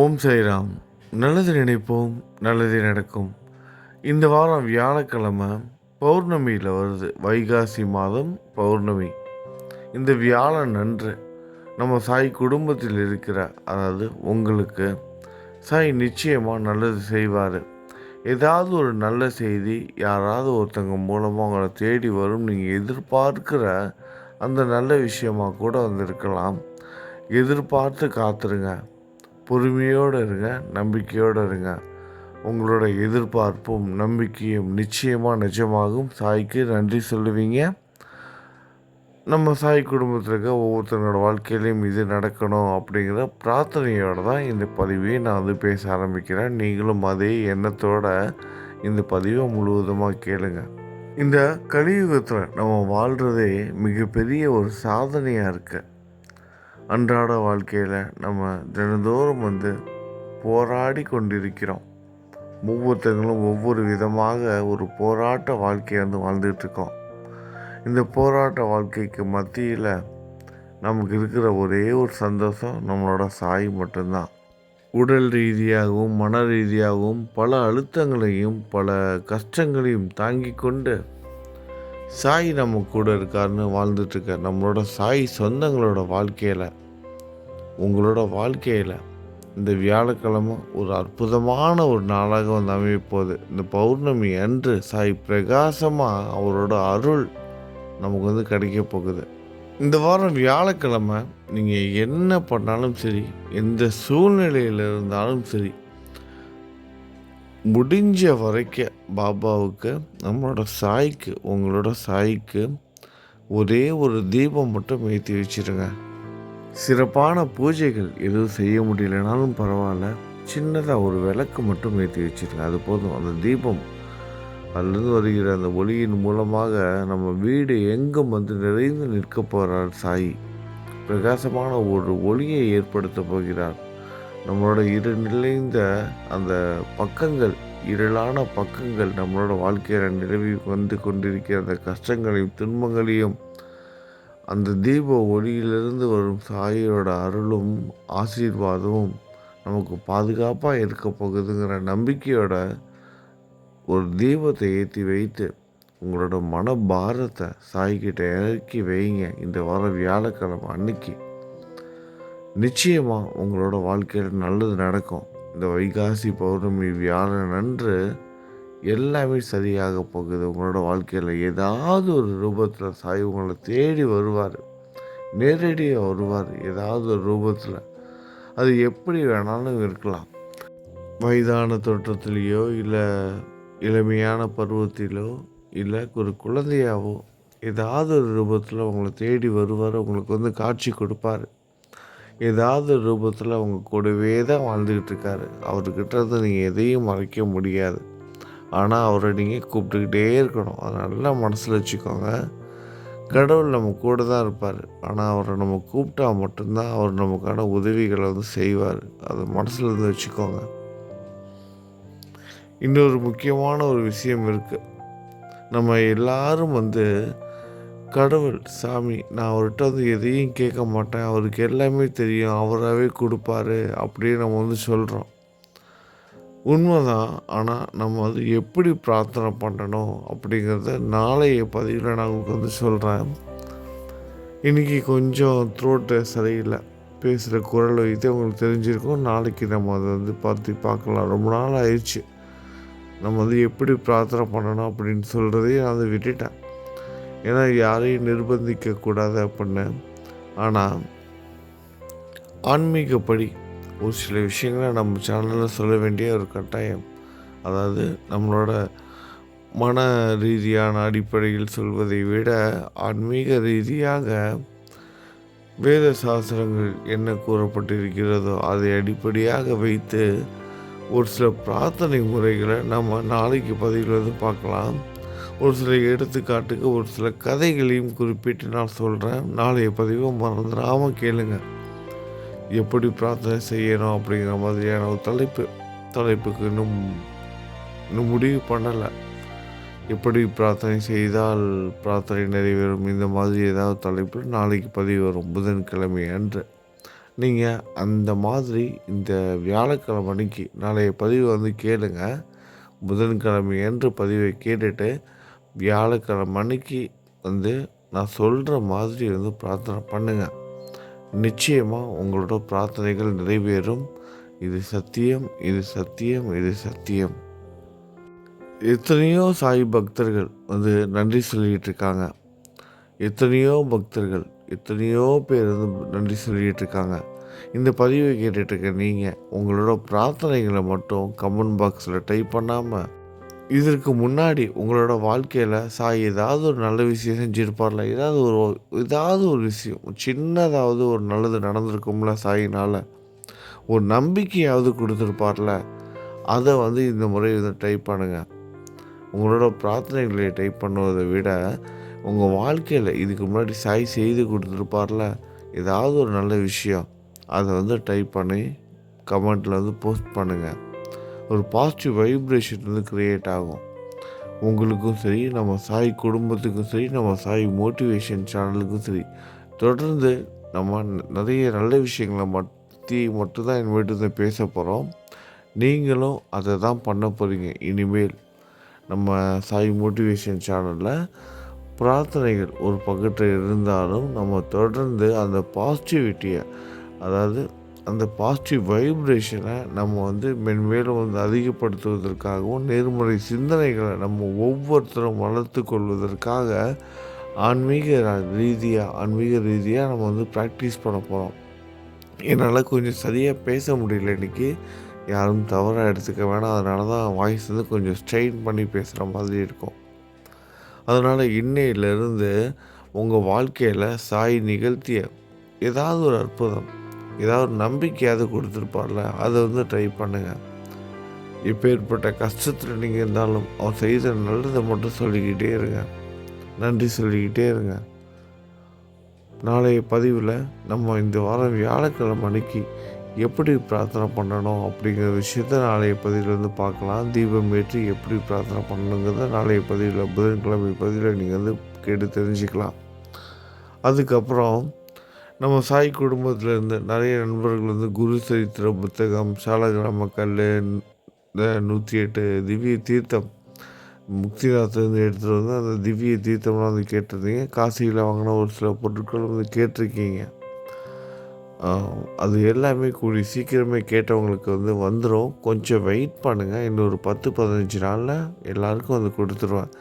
ஓம் சைராம் நல்லது நினைப்போம் நல்லதே நடக்கும். இந்த வாரம் வியாழக்கிழமை பௌர்ணமியில் வருது. வைகாசி மாதம் பௌர்ணமி. இந்த வியாழன் அன்று நம்ம சாய் குடும்பத்தில் இருக்கிற அதாவது உங்களுக்கு சாய் நிச்சயமாக நல்லது செய்வார். ஏதாவது ஒரு நல்ல செய்தி யாராவது ஒருத்தங்க மூலமாக உங்களை தேடி வரும் நீங்கள் எதிர்பார்க்கிற அந்த நல்ல விஷயமாக கூட வந்திருக்கலாம். எதிர்பார்த்து காத்துருங்க. பொறுமையோடு இருங்க நம்பிக்கையோடு இருங்க. உங்களோட எதிர்பார்ப்பும் நம்பிக்கையும் நிச்சயமாக நிஜமாகும். சாய்க்கு நன்றி சொல்லுவீங்க. நம்ம சாய் குடும்பத்தில் இருக்க ஒவ்வொருத்தரோட வாழ்க்கையிலையும் இது நடக்கணும் அப்படிங்கிற பிரார்த்தனையோடு தான் இந்த பதிவையை நான் வந்து பேச ஆரம்பிக்கிறேன். நீங்களும் அதே எண்ணத்தோட இந்த பதிவை முழுவதுமாக கேளுங்க. இந்த கலியுகத்தில் நம்ம வாழ்கிறதே மிகப்பெரிய ஒரு சாதனையாக இருக்குது அன்றாட வாழ்க்கையில் நம்ம தினந்தோறும் வந்து போராடி கொண்டிருக்கிறோம். ஒவ்வொருத்தங்களும் ஒவ்வொரு விதமாக ஒரு போராட்ட வாழ்க்கையை வந்து வாழ்ந்துட்டுருக்கோம் இந்த போராட்ட வாழ்க்கைக்கு மத்தியில் நமக்கு இருக்கிற ஒரே ஒரு சந்தோஷம் நம்மளோட சாய் மட்டும்தான். உடல் ரீதியாகவும் மன ரீதியாகவும் பல அழுத்தங்களையும் பல கஷ்டங்களையும் தாங்கி கொண்டு சாய் நம்ம கூட இருக்காருன்னு வாழ்ந்துட்டுருக்கார். நம்மளோட சாய் சொந்தங்களோட வாழ்க்கையில் உங்களோட வாழ்க்கையில் இந்த வியாழக்கிழமை ஒரு அற்புதமான ஒரு நாளாக வந்து அமையப்போகுது. இந்த பௌர்ணமி அன்று சாய் பிரகாசமாக அவரோட அருள் நமக்கு வந்து கிடைக்க போகுது. இந்த வாரம் வியாழக்கிழமை நீங்கள் என்ன பண்ணாலும் சரி எந்த சூழ்நிலையில் இருந்தாலும் சரி முடிஞ்ச வரைக்கும் பாபாவுக்கு நம்மளோட சாய்க்கு உங்களோட சாய்க்கு ஒரே ஒரு தீபம் மட்டும் ஏற்றி வச்சுருங்க. சிறப்பான பூஜைகள் எதுவும் செய்ய முடியலனாலும் பரவாயில்ல. சின்னதாக ஒரு விளக்கு மட்டும் ஏற்றி வச்சிருங்க. அது போதும். அந்த தீபம் அதுலேருந்து வருகிற அந்த ஒளியின் மூலமாக நம்ம வீடு எங்கும் வந்து நிறைந்து நிற்க போகிறார் சாய். பிரகாசமான ஒரு ஒளியை ஏற்படுத்த போகிறார். நம்மளோட இரு நிலைந்த அந்த பக்கங்கள் இருளான பக்கங்கள் நம்மளோட வாழ்க்கையில் நிலவி வந்து கொண்டிருக்கிற அந்த கஷ்டங்களையும் துன்பங்களையும் அந்த தீப ஒளியிலிருந்து வரும் சாயோட அருளும் ஆசீர்வாதமும் நமக்கு பாதுகாப்பாக இருக்க போகுதுங்கிற நம்பிக்கையோட ஒரு தீபத்தை ஏற்றி வைத்து உங்களோட மனபாரத்தை சாய்கிட்ட இறக்கி வைங்க. இந்த வாரம் வியாழக்கிழமை அன்னைக்கு. நிச்சயமாக உங்களோட வாழ்க்கையில் நல்லது நடக்கும். இந்த வைகாசி பௌர்ணமி வியாழன் அன்று எல்லாமே சரியாக போகுது. உங்களோட வாழ்க்கையில் ஏதாவது ஒரு ரூபத்தில் சாய் உங்களை தேடி வருவார். நேரடியாக வருவார். ஏதாவது ஒரு ரூபத்தில். அது எப்படி வேணாலும் இருக்கலாம். வயதான தோற்றத்திலேயோ இல்லை இளமையான பருவத்திலோ இல்லை ஒரு குழந்தையாவோ ஏதாவது ஒரு ரூபத்தில் உங்களை தேடி வருவார். உங்களுக்கு வந்து காட்சி கொடுப்பார். ஏதாவது ரூபத்தில் அவங்க கூடவே தான் வாழ்ந்துக்கிட்டு இருக்காரு. அவர்கிட்ட இருந்து நீங்கள் எதையும் மறைக்க முடியாது. ஆனால் அவரை நீங்கள் கூப்பிட்டுக்கிட்டே இருக்கணும். அதை நல்லா மனசில் வச்சுக்கோங்க. கடவுள் நம்ம கூட தான் இருப்பார். ஆனால் அவரை நம்ம கூப்பிட்டா மட்டும்தான் அவர் நமக்கான உதவிகளை வந்து செய்வார். அதை மனசில் இருந்து வச்சுக்கோங்க. இன்னொரு முக்கியமான ஒரு விஷயம் இருக்குது நம்ம எல்லாரும் வந்து கடவுள் சாமி நான் அவர்கிட்ட வந்து எதையும் கேட்க மாட்டேன். அவருக்கு எல்லாமே தெரியும். அவராகவே கொடுப்பாரு அப்படின்னு நம்ம வந்து சொல்கிறோம் உண்மைதான். ஆனால் நம்ம வந்து எப்படி பிரார்த்தனை பண்ணணும் அப்படிங்கிறத நாளைய பதிவில் நான் உங்களுக்கு வந்து சொல்கிறேன் இன்றைக்கி கொஞ்சம் த்ரோட்டு சரியில்லை. பேசுகிற குரல் வைத்து உங்களுக்கு தெரிஞ்சிருக்கும். நாளைக்கு நம்ம அதை வந்து பார்த்து பார்க்கலாம். ரொம்ப நாள் ஆயிடுச்சு. நம்ம வந்து எப்படி பிரார்த்தனை பண்ணணும் அப்படின்னு சொல்கிறதையும் நான் அதை விட்டுட்டேன். ஏன்னா யாரையும் நிர்பந்திக்கக்கூடாது அப்படின்னு. ஆனால் ஆன்மீகப்படி ஒரு சில விஷயங்களை நம்ம சேனலில் சொல்ல வேண்டிய ஒரு கட்டாயம். அதாவது நம்மளோட மன ரீதியான அடிப்படையில் சொல்வதை விட ஆன்மீக ரீதியாக வேத சாஸ்திரங்கள் என்ன கூறப்பட்டிருக்கிறதோ அதை அடிப்படையாக வைத்து ஒரு சில பிரார்த்தனை முறைகளை நம்ம நாளைக்கு பதிவில் வந்து பார்க்கலாம். ஒரு சில எடுத்துக்காட்டுக்கு ஒரு சில கதைகளையும் குறிப்பிட்டு நான் சொல்கிறேன் நாளைய பதிவை மறந்துடாமல் கேளுங்க. எப்படி பிரார்த்தனை செய்யணும் அப்படிங்கிற மாதிரியான ஒரு தலைப்பு. தலைப்புக்கு இன்னும் இன்னும் முடிவு பண்ணலை. எப்படி பிரார்த்தனை செய்தால் பிரார்த்தனை நிறைவேறும்? இந்த மாதிரி ஏதாவது தலைப்பு நாளைக்கு பதிவு வரும். புதன்கிழமை அன்று. நீங்கள் அந்த மாதிரி இந்த வியாழக்கிழமை அன்னைக்கு நாளைய பதிவு வந்து கேளுங்க. புதன்கிழமை என்று பதிவை கேட்டுட்டு வியாழக்கிழமை அன்னைக்கு வந்து நான் சொல்கிற மாதிரி வந்து பிரார்த்தனை பண்ணுங்கள் நிச்சயமாக உங்களோட பிரார்த்தனைகள் நிறைவேறும். இது சத்தியம் இது சத்தியம் இது சத்தியம். எத்தனையோ சாய் பக்தர்கள் வந்து நன்றி சொல்லிகிட்டு இருக்காங்க. எத்தனையோ பக்தர்கள் எத்தனையோ பேர் வந்து நன்றி சொல்லிகிட்டு இருக்காங்க. இந்த பதிவை கேட்டுட்ருக்க நீங்கள் உங்களோட பிரார்த்தனைகளை மட்டும் கமெண்ட் பாக்ஸில் டைப் பண்ணாமல் இதற்கு முன்னாடி உங்களோட வாழ்க்கையில் சாய் ஏதாவது ஒரு நல்ல விஷயம் செஞ்சுருப்பார்ல? ஏதாவது ஒரு ஏதாவது ஒரு விஷயம் சின்னதாவது ஒரு நல்லது நடந்திருக்கும்ல சாயினால்? ஒரு நம்பிக்கையாவது கொடுத்துருப்பார்ல? அதை வந்து இந்த முறை வந்து டைப் பண்ணுங்கள் உங்களோட பிரார்த்தனைகளை டைப் பண்ணுவதை விட உங்கள் வாழ்க்கையில் இதுக்கு முன்னாடி சாய் செய்து கொடுத்துருப்பார்ல? ஏதாவது ஒரு நல்ல விஷயம் அதை வந்து டைப் பண்ணி கமெண்ட்டில் வந்து போஸ்ட் பண்ணுங்கள் ஒரு பாசிட்டிவ் வைப்ரேஷன் வந்து க்ரியேட் ஆகும். உங்களுக்கும் சரி நம்ம சாய் குடும்பத்துக்கும் சரி நம்ம சாய் மோட்டிவேஷன் சேனலுக்கும் சரி தொடர்ந்து நம்ம நிறைய நல்ல விஷயங்களை பற்றி மட்டும்தான் என் வீட்டு பேச போகிறோம் நீங்களும் அதை தான் பண்ண போகிறீங்க இனிமேல் நம்ம சாய் மோட்டிவேஷன் சேனலில் பிரார்த்தனைகள் ஒரு பக்கத்தில் இருந்தாலும் நம்ம தொடர்ந்து அந்த பாசிட்டிவிட்டியை அதாவது அந்த பாசிட்டிவ் வைப்ரேஷனை நம்ம வந்து மென்மேலும் வந்து அதிகப்படுத்துவதற்காகவும் நேர்மறை சிந்தனைகளை நம்ம ஒவ்வொருத்தரும் வளர்த்து கொள்வதற்காக ஆன்மீக ரீதியாக ஆன்மீக ரீதியாக நம்ம வந்து ப்ராக்டிஸ் பண்ண போகிறோம் என்னால் கொஞ்சம் சரியாக பேச முடியல இன்றைக்கி யாரும் தவறாக எடுத்துக்க வேணாம். அதனால தான் வாய்ஸ் வந்து கொஞ்சம் ஸ்ட்ரெயின் பண்ணி பேசுகிற மாதிரி இருக்கும். அதனால் இன்னையிலேருந்து உங்கள் வாழ்க்கையில் சாய் நிகழ்த்திய ஏதாவது ஒரு அற்புதம் ஏதாவது ஒரு நம்பிக்கையாவது கொடுத்துருப்பார்ல அதை வந்து ட்ரை பண்ணுங்கள் இப்போ ஏற்பட்ட கஷ்டத்தில் நீங்கள் இருந்தாலும் அவர் செய்த நல்லதை மட்டும் சொல்லிக்கிட்டே இருங்க. நன்றி சொல்லிக்கிட்டே இருங்க. நாளைய பதிவில் நம்ம இந்த வாரம் வியாழக்கிழமை அன்னைக்கு எப்படி பிரார்த்தனை பண்ணணும் அப்படிங்கிற விஷயத்த நாளைய பதிவிலேருந்து பார்க்கலாம். தீபம் ஏற்றி எப்படி பிரார்த்தனை பண்ணணுங்கிறத நாளைய பதிவில் புதன்கிழமை பதிவில் நீங்கள் வந்து கேட்டு தெரிஞ்சுக்கலாம். அதுக்கப்புறம் நம்ம சாய் குடும்பத்தில் இருந்து நிறைய நண்பர்கள் வந்து குரு சரித்திர புத்தகம் சாலகிராம கல் இந்த நூற்றி எட்டு திவ்ய தீர்த்தம் முக்திநாத்லேருந்து எடுத்துகிட்டு வந்து அந்த திவ்ய தீர்த்தம்லாம் வந்து கேட்டிருந்தீங்க. காசியில் வாங்கின ஒரு சில பொருட்கள் வந்து கேட்டிருக்கீங்க. அது எல்லாமே கூடி சீக்கிரமே கேட்டவங்களுக்கு வந்து வந்துடும் கொஞ்சம் வெயிட் பண்ணுங்கள் இன்னொரு பத்து பதினஞ்சு நாளில் எல்லாருக்கும் வந்து கொடுத்துருவேன்.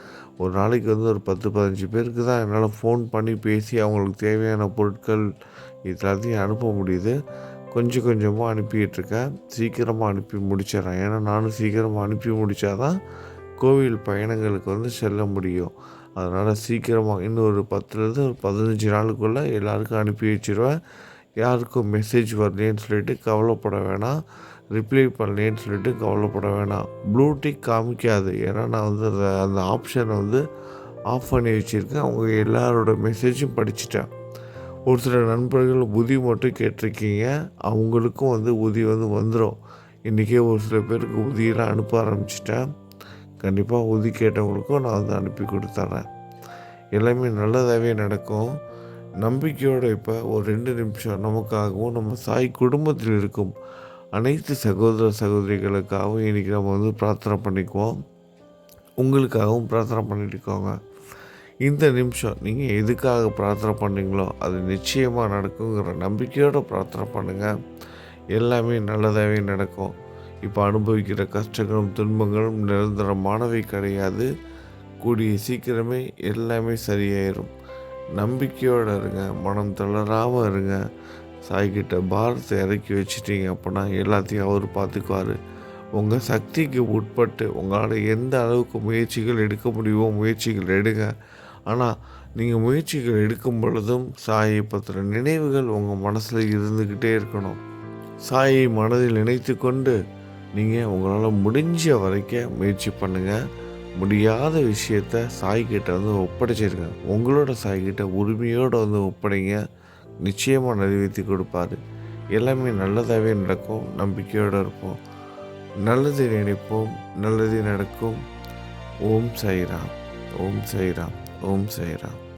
ஒரு நாளைக்கு வந்து ஒரு பத்து பதினஞ்சு பேருக்கு தான் என்னால் ஃபோன் பண்ணி பேசி அவங்களுக்கு தேவையான பொருட்கள் எல்லாத்தையும் அனுப்ப முடியுது. கொஞ்சம் கொஞ்சமாக அனுப்பிகிட்ருக்கேன் சீக்கிரமாக அனுப்பி முடிச்சிடறேன். ஏன்னா நானும் சீக்கிரமாக அனுப்பி முடித்தா தான் கோவில் பயணங்களுக்கு வந்து செல்ல முடியும். அதனால் சீக்கிரமாக இன்னும் ஒரு பத்துலேருந்து ஒரு பதினஞ்சு நாளுக்குள்ளே எல்லாருக்கும் அனுப்பி வச்சுருவேன். யாருக்கும் மெசேஜ் வரலேன்னு சொல்லிட்டு கவலைப்பட வேணாம். ரிப்ளை பண்ணலேன்னு சொல்லிட்டு கவலைப்பட வேணாம். ப்ளூடிக் காமிக்காது. ஏன்னா நான் வந்து அந்த அந்த ஆப்ஷனை வந்து ஆஃப் பண்ணி வச்சுருக்கேன். அவங்க எல்லாரோட மெசேஜும் படிச்சுட்டேன். ஒரு சில நண்பர்கள் உதி மட்டும் கேட்டிருக்கீங்க. அவங்களுக்கும் வந்து உதி வந்து வந்துடும் இன்றைக்கே ஒரு சில பேருக்கு உதியெல்லாம் அனுப்ப ஆரம்பிச்சிட்டேன். கண்டிப்பாக உதி கேட்டவங்களுக்கும் நான் வந்து அனுப்பி கொடுத்துட்றேன் எல்லாமே நல்லதாகவே நடக்கும். நம்பிக்கையோடு இப்போ ஒரு ரெண்டு நிமிஷம் நமக்காகவும் நம்ம சாய் குடும்பத்தில் இருக்கும். அனைத்து சகோதர சகோதரிகளுக்காகவும் இன்றைக்கி நம்ம வந்து பிரார்த்தனை பண்ணிக்குவோம். உங்களுக்காகவும் பிரார்த்தனை பண்ணிட்டுக்கோங்க இந்த நிமிஷம் நீங்கள் எதுக்காக பிரார்த்தனை பண்ணீங்களோ அது நிச்சயமாக நடக்குங்கிற நம்பிக்கையோடு பிரார்த்தனை பண்ணுங்கள் எல்லாமே நல்லதாகவே நடக்கும். இப்போ அனுபவிக்கிற கஷ்டங்களும் துன்பங்களும் நிரந்தரமானவை கிடையாது. கூடிய சீக்கிரமே எல்லாமே சரியாயிரும். நம்பிக்கையோடு இருங்க மனம் தளராமல் இருங்க. சாய்கிட்ட பாரத்தை இறக்கி வச்சிட்டீங்க அப்படின்னா எல்லாத்தையும் அவர் பார்த்துக்குவார். உங்கள் சக்திக்கு உட்பட்டு உங்களால் எந்த அளவுக்கு முயற்சிகள் எடுக்க முடியுமோ முயற்சிகள் எடுங்க. ஆனால் நீங்கள் முயற்சிகள் எடுக்கும் பொழுதும் சாயை பற்றின நினைவுகள் உங்கள் மனசில் இருந்துக்கிட்டே இருக்கணும். சாயை மனதில் நினைத்து கொண்டு நீங்கள் உங்களால் முடிஞ்ச வரைக்கும் முயற்சி பண்ணுங்கள் முடியாத விஷயத்த சாய்கிட்ட வந்து ஒப்படைச்சிருங்க. உங்களோட சாய்கிட்ட உரிமையோடு வந்து ஒப்படைங்க. நிச்சயமாக நிறைவேற்றி கொடுப்பாரு. எல்லாமே நல்லதாகவே நடக்கும். நம்பிக்கையோடு இருப்போம். நல்லது நினைப்போம். நல்லது நடக்கும். ஓம் சாய்ராம். ஓம் சாய்ராம். ஓம் சாய்ராம்.